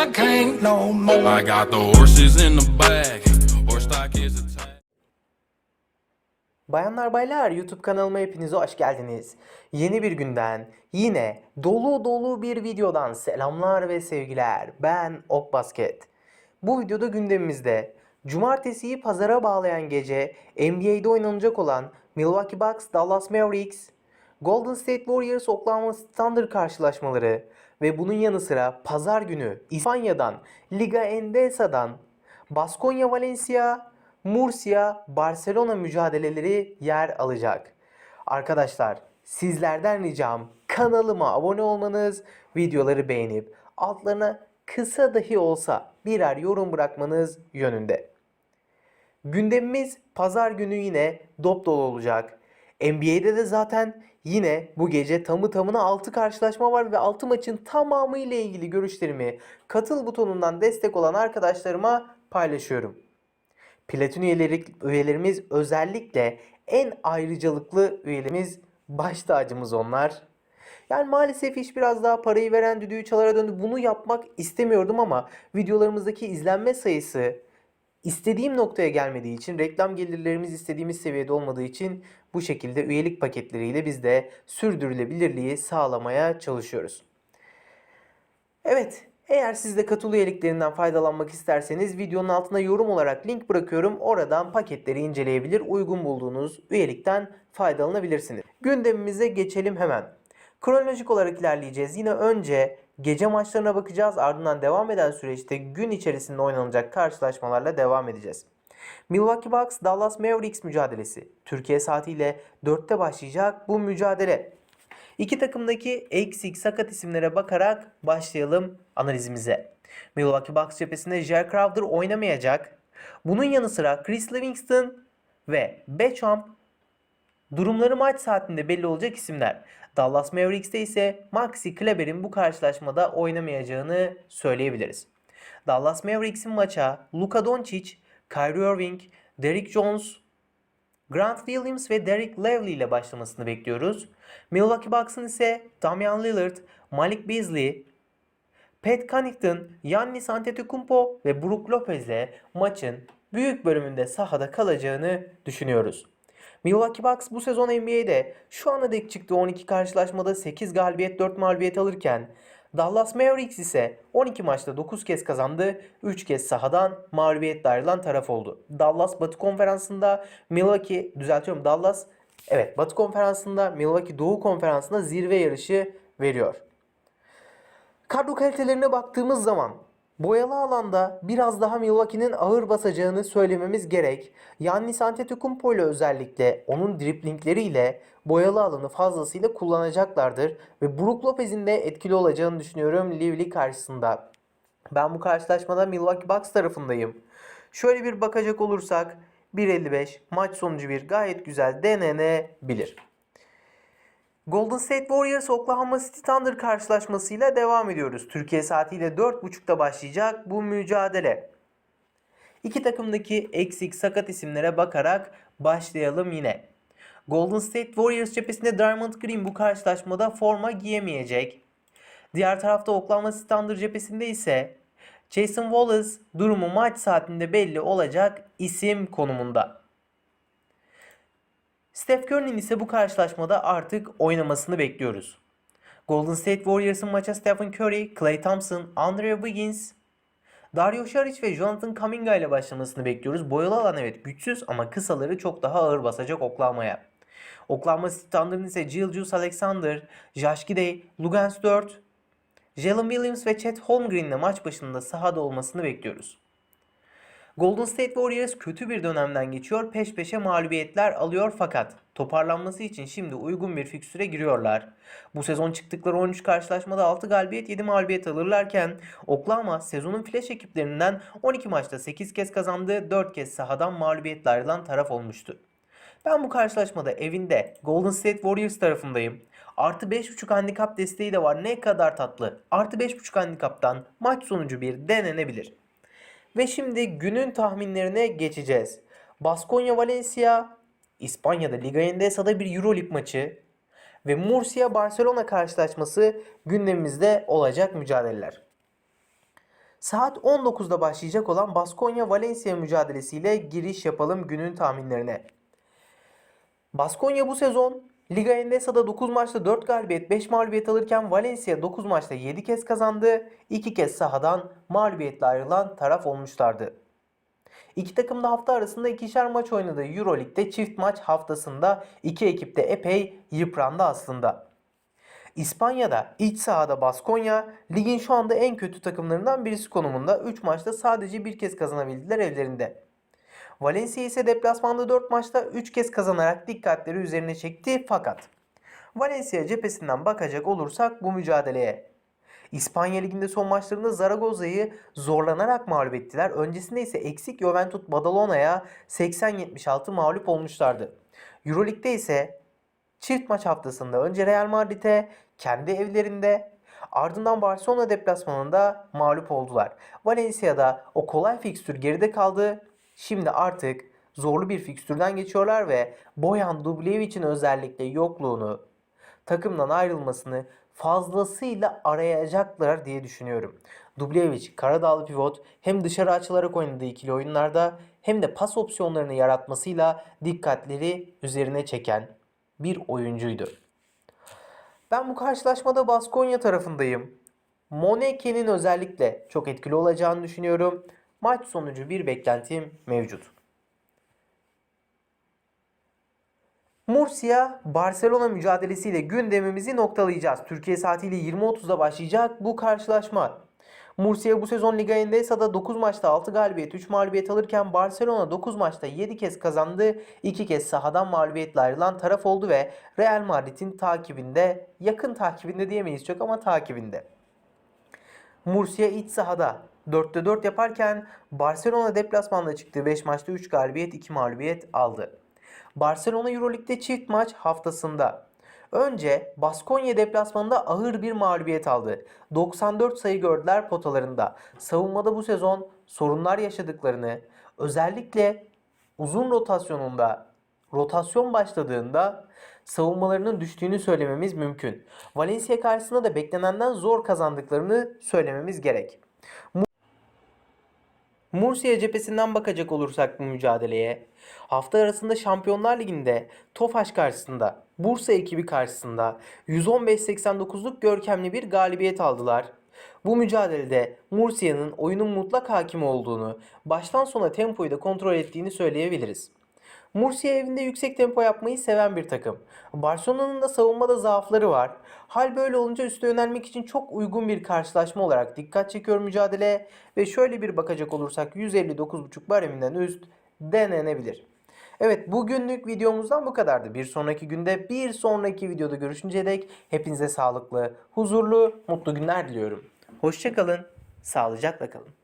I can't no more. I got the horses in the back. Horse stock is attached. Bayanlar baylar YouTube kanalıma hepinize hoş geldiniz. Yeni bir günden yine dolu dolu bir videodan selamlar ve sevgiler. Ben Ok Basket. Bu videoda gündemimizde cumartesiyi pazara bağlayan gece NBA'de oynanacak olan Milwaukee Bucks Dallas Mavericks, Golden State Warriors Oklahoma City Thunder karşılaşmaları ve bunun yanı sıra pazar günü İspanya'dan Liga Endesa'dan Baskonya Valencia, Murcia, Barcelona mücadeleleri yer alacak. Arkadaşlar sizlerden ricam kanalıma abone olmanız, videoları beğenip altlarına kısa dahi olsa birer yorum bırakmanız yönünde. Gündemimiz pazar günü yine dop dolu olacak. NBA'de de zaten yine bu gece tamı tamına 6 karşılaşma var ve 6 maçın tamamı ile ilgili görüşlerimi katıl butonundan destek olan arkadaşlarıma paylaşıyorum. Platin üyeleri, üyelerimiz özellikle en ayrıcalıklı üyelerimiz baş tacımız onlar. Yani maalesef iş biraz daha parayı veren düdüğü çalara döndü. Bunu yapmak istemiyordum ama videolarımızdaki izlenme sayısı istediğim noktaya gelmediği için, reklam gelirlerimiz istediğimiz seviyede olmadığı için bu şekilde üyelik paketleriyle biz de sürdürülebilirliği sağlamaya çalışıyoruz. Evet, eğer siz de katıl üyeliklerinden faydalanmak isterseniz videonun altına yorum olarak link bırakıyorum. Oradan paketleri inceleyebilir, uygun bulduğunuz üyelikten faydalanabilirsiniz. Gündemimize geçelim hemen. Kronolojik olarak ilerleyeceğiz. Yine önce gece maçlarına bakacağız. Ardından devam eden süreçte gün içerisinde oynanacak karşılaşmalarla devam edeceğiz. Milwaukee Bucks Dallas Mavericks mücadelesi. Türkiye saatiyle 4'te başlayacak bu mücadele. İki takımdaki eksik sakat isimlere bakarak başlayalım analizimize. Milwaukee Bucks cephesinde Jack Crowder oynamayacak. Bunun yanı sıra Chris Livingston ve Beckham durumları maç saatinde belli olacak isimler. Dallas Mavericks'te ise Maxi Kleber'in bu karşılaşmada oynamayacağını söyleyebiliriz. Dallas Mavericks'in maça Luka Doncic, Kyrie Irving, Derrick Jones, Grant Williams ve Derek Lively ile başlamasını bekliyoruz. Milwaukee Bucks'ın ise Damian Lillard, Malik Beasley, Pat Connaughton, Giannis Antetokounmpo ve Brook Lopez ile maçın büyük bölümünde sahada kalacağını düşünüyoruz. Milwaukee Bucks bu sezon NBA'de şu ana dek çıktığı 12 karşılaşmada 8 galibiyet 4 mağlubiyet alırken Dallas Mavericks ise 12 maçta 9 kez kazandı, 3 kez sahadan mağlubiyetle ayrılan taraf oldu. Dallas Batı Konferansı'nda Milwaukee, düzeltiyorum Dallas, evet Batı Konferansı'nda Milwaukee Doğu Konferansı'nda zirve yarışı veriyor. Kadro kalitelerine baktığımız zaman boyalı alanda biraz daha Milwaukee'nin ağır basacağını söylememiz gerek. Yannis Antetokounmpo ile özellikle onun driplingleriyle boyalı alanı fazlasıyla kullanacaklardır ve Brook Lopez'in de etkili olacağını düşünüyorum Lively karşısında. Ben bu karşılaşmada Milwaukee Bucks tarafındayım. Şöyle bir bakacak olursak 1.55 maç sonucu bir gayet güzel denenebilir. Golden State Warriors Oklahoma City Thunder karşılaşmasıyla devam ediyoruz. Türkiye saatiyle 4.30'da başlayacak bu mücadele. İki takımdaki eksik sakat isimlere bakarak başlayalım yine. Golden State Warriors cephesinde Draymond Green bu karşılaşmada forma giyemeyecek. Diğer tarafta Oklahoma City Thunder cephesinde ise Jason Wallace durumu maç saatinde belli olacak isim konumunda. Steph Curry'nin ise bu karşılaşmada artık oynamasını bekliyoruz. Golden State Warriors'ın maça Stephen Curry, Klay Thompson, Andrea Wiggins, Dario Saric ve Jonathan Kuminga ile başlamasını bekliyoruz. Boyalı alan evet güçsüz ama kısaları çok daha ağır basacak Oklahoma'ya. Oklahoma City Thunder'ın ise Gilgeous Alexander, Josh Giddey, Lugans 4, Jalen Williams ve Chet Holmgren ile maç başında sahada olmasını bekliyoruz. Golden State Warriors kötü bir dönemden geçiyor. Peş peşe mağlubiyetler alıyor fakat toparlanması için şimdi uygun bir fikstüre giriyorlar. Bu sezon çıktıkları 13 karşılaşmada 6 galibiyet 7 mağlubiyet alırlarken Oklahoma sezonun flash ekiplerinden 12 maçta 8 kez kazandı, 4 kez sahadan mağlubiyetle ayrılan taraf olmuştu. Ben bu karşılaşmada evinde Golden State Warriors tarafındayım. Artı 5.5 handikap desteği de var. Ne kadar tatlı. Artı 5.5 handikaptan maç sonucu bir denenebilir. Ve şimdi günün tahminlerine geçeceğiz. Baskonya Valencia, İspanya'da Liga Endesa'da bir Euroleague maçı ve Murcia Barcelona karşılaşması gündemimizde olacak mücadeleler. Saat 19'da başlayacak olan Baskonya-Valencia mücadelesiyle giriş yapalım günün tahminlerine. Baskonya bu sezon Liga Endesa'da 9 maçta 4 galibiyet 5 mağlubiyet alırken Valencia 9 maçta 7 kez kazandı. 2 kez sahadan mağlubiyetle ayrılan taraf olmuşlardı. İki takım da hafta arasında ikişer maç oynadı. Euroleague'de çift maç haftasında iki ekip de epey yıprandı aslında. İspanya'da iç sahada Baskonya ligin şu anda en kötü takımlarından birisi konumunda 3 maçta sadece bir kez kazanabildiler evlerinde. Valencia ise deplasmanda 4 maçta 3 kez kazanarak dikkatleri üzerine çekti fakat Valencia cephesinden bakacak olursak bu mücadeleye İspanya Ligi'nde son maçlarında Zaragoza'yı zorlanarak mağlup ettiler. Öncesinde ise eksik Juventus Badalona'ya 80-76 mağlup olmuşlardı. Euroleague'de ise çift maç haftasında önce Real Madrid'e kendi evlerinde ardından Barcelona deplasmanında mağlup oldular. Valencia'da o kolay fikstür geride kaldı. Şimdi artık zorlu bir fikstürden geçiyorlar ve Boyan Dublevic'in özellikle yokluğunu, takımdan ayrılmasını fazlasıyla arayacaklar diye düşünüyorum. Dublevic, Karadağlı pivot hem dışarı açılarak oynadığı ikili oyunlarda hem de pas opsiyonlarını yaratmasıyla dikkatleri üzerine çeken bir oyuncuydu. Ben bu karşılaşmada Baskonya tarafındayım. Moneke'nin özellikle çok etkili olacağını düşünüyorum. Maç sonucu bir beklentim mevcut. Murcia Barcelona mücadelesiyle gündemimizi noktalayacağız. Türkiye saatiyle 20.30'da başlayacak bu karşılaşma. Murcia bu sezon Liga Endesa'da 9 maçta 6 galibiyet 3 mağlubiyet alırken Barcelona 9 maçta 7 kez kazandı. 2 kez sahadan mağlubiyetle ayrılan taraf oldu ve Real Madrid'in takibinde yakın takibinde diyemeyiz çok ama takibinde. Murcia iç sahada 4'te 4 yaparken Barcelona deplasmanda çıktığı 5 maçta 3 galibiyet 2 mağlubiyet aldı. Barcelona Euroleague'de çift maç haftasında. Önce Baskonya deplasmanında ağır bir mağlubiyet aldı. 94 sayı gördüler potalarında. Savunmada bu sezon sorunlar yaşadıklarını, özellikle uzun rotasyonunda rotasyon başladığında savunmalarının düştüğünü söylememiz mümkün. Valencia karşısında da beklenenden zor kazandıklarını söylememiz gerek. Murcia cephesinden bakacak olursak bu mücadeleye, hafta arasında Şampiyonlar Ligi'nde Tofaş karşısında, Bursa ekibi karşısında 115-89'luk görkemli bir galibiyet aldılar. Bu mücadelede Murcia'nın oyunun mutlak hakimi olduğunu, baştan sona tempoyu da kontrol ettiğini söyleyebiliriz. Murcia evinde yüksek tempo yapmayı seven bir takım. Barcelona'nın da savunmada zaafları var. Hal böyle olunca üste yönelmek için çok uygun bir karşılaşma olarak dikkat çekiyor mücadele ve şöyle bir bakacak olursak 159.5 bareminden üst denenebilir. Evet bugünlük videomuzdan bu kadardı. Bir sonraki günde bir sonraki videoda görüşünceye dek hepinize sağlıklı, huzurlu, mutlu günler diliyorum. Hoşçakalın, sağlıcakla kalın.